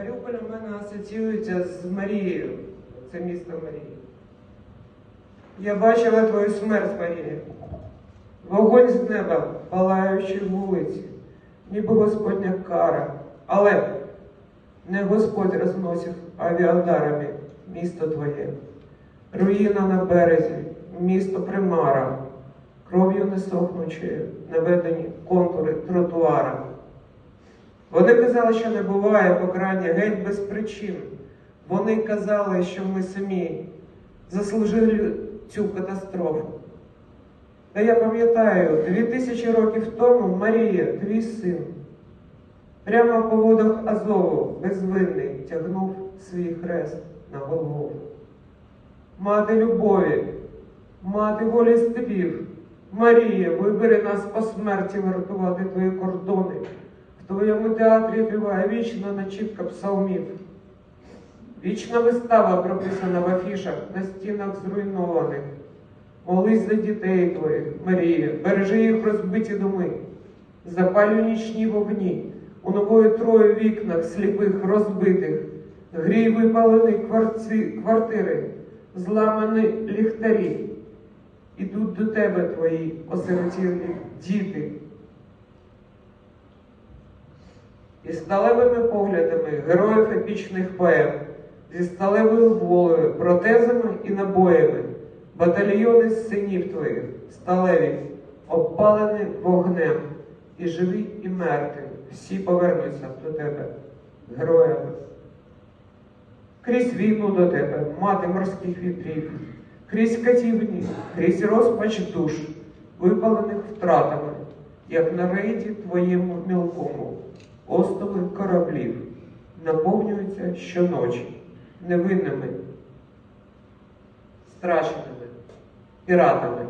Маріуполь у мене асоціюється з Марією. Це місто Марії. Я бачила твою смерть, Марія. Вогонь з неба, палаючи вулиці, ніби Господня кара. Але не Господь розносив авіадарами місто твоє. Руїна на березі, місто примара, кров'ю не сохнучою, наведені контури тротуара. Вони казали, що не буває покарання геть без причин. Вони казали, що ми самі заслужили цю катастрофу. Та я пам'ятаю, дві тисячі років тому Марія, твій син, прямо по водах Азову безвинний тягнув свій хрест на голову. Мати любові, мати волі степів, Марія, вибери нас по смерті врятувати твої кордони. Твоєму театрі триває вічна начітка псалмів. Вічна вистава прописана в афішах на стінах зруйнованих. Молись за дітей твоїх, Марія, бережи їх розбиті доми, запалюй нічні вогні, у нової трої вікнах сліпих розбитих, грій випалені кварці, квартири, зламані ліхтарі. Ідуть до тебе твої осиротілі діти. І сталевими поглядами героїв епічних поем, зі сталевою волею, протезами і набоями, батальйони синів твоїх, сталеві, обпалені вогнем, і живі, і мертві, всі повернуться до тебе, героями. Крізь війну до тебе, мати морських вітрів, крізь катівні, крізь розпач душ, випалених втратами, як на рейді твоєму мілкому, острови кораблів наповнюються щоночі невинними, страченими, піратами,